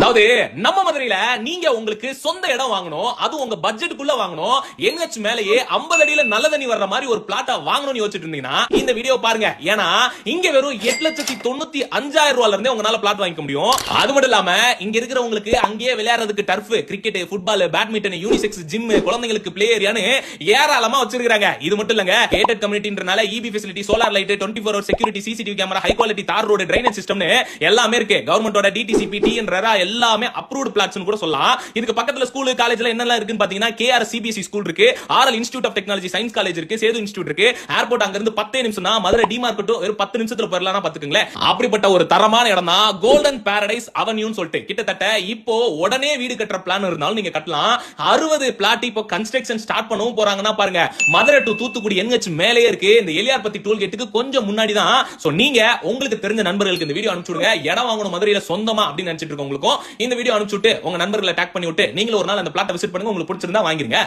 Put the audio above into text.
அதாவது நம்ம மதுரையில நீங்க உங்களுக்கு சொந்த இடம் வாங்கணும் அது உங்க பட்ஜெட்டுக்குள்ள வாங்கணும் என்ஹெச் மேலேயே 50 அடியில நல்ல தண்ணி வர்ற மாதிரி ஒரு பிளாட்டா வாங்கணும்னு யோசிச்சுட்டு இருந்தீங்கன்னா இந்த வீடியோ பாருங்க. ஏன்னா இங்க வெறும் எட்டு லட்சத்தி தொண்ணூத்தி அஞ்சாயிரம் ரூபால இருந்தே உங்களால பிளாட் வாங்கிக்க முடியும். அது மட்டும் இல்லாம இங்க இருக்கிறவங்களுக்கு அங்கேயே விளையாடுறதுக்கு turf cricket football badminton unisex gym குழந்தைங்களுக்கு பிளே ஏரியான்னு ஏராளமா வச்சிருக்காங்க இது மட்டும் இல்லங்க gated கம்யூனிட்டின்றனால EB facility solar light twenty four security CCTV camera high quality தார் ரோடு ட்ரைனேஜ் சிஸ்டம்னு எல்லாமே இருக்கு. கவர்மெண்டோட டிடிசிபி டிஎன்ரா எல்லாமே அப்ரூவ்டு பிளாட்ஸ் கூட சொல்லலாம். இதுக்கு பக்கத்துல ஸ்கூல் காலேஜ்ல என்னெல்லாம் இருக்குன்னு பாத்தீங்கன்னா கேஆர் சிபிஎஸ்சி ஸ்கூல் இருக்கு. RL institute of technology science college இருக்கு. சேது இன்ஸ்டியூட் இருக்கு. ஏர்போர்ட் அங்க இருந்து பத்தே நிமிஷம் தான். மதுரை டி மார்க்கெட் ஒரு பத்து நிமிஷத்துல போயிடலாம் பாத்துக்கங்களேன். அப்படிப்பட்ட ஒரு தரமான இடம் தான் கோல்டன் பாரடைஸ் அவன்யூன்னு சொல்லிட்டு. கிட்டத்தட்ட இப்போ உடனே வீடு கட்டுற பிளான் இருந்தாலும் நீங்க கட்டலாம். அறுபது பிளாட் இப்போ கன்ஸ்ட்ரக்ஷன் ஸ்டார்ட் பண்ணவும் போறாங்கன்னா பாருங்க. மதுரை டு தூத்துக்குடி என்ஹெச் மேலேயே இருக்கு. இந்த எலியார்பத்தி டோல் கேட்டுக்கு கொஞ்சம் முன்னாடி தான். சோ நீங்க உங்களுக்கு தெரிஞ்ச நண்பர்களுக்கு இந்த வீடியோ அனுப்பிச்சுடுங்க இடம் வாங்கணும் மதுரையில சொந்தமா அப்படின்னு நினைச்சிட்டு இருக்கவங்களுக்கும் இந்த வீடியோ அனுப்பிச்சு விட்டு உங்க நண்பர்களை டேக் பண்ணி விட்டு நீங்களும் ஒரு நாள் அந்த பிளாட்டை விசிட் பண்ணுங்க. உங்களுக்கு பிடிச்சிருந்தா வாங்கிருங்க.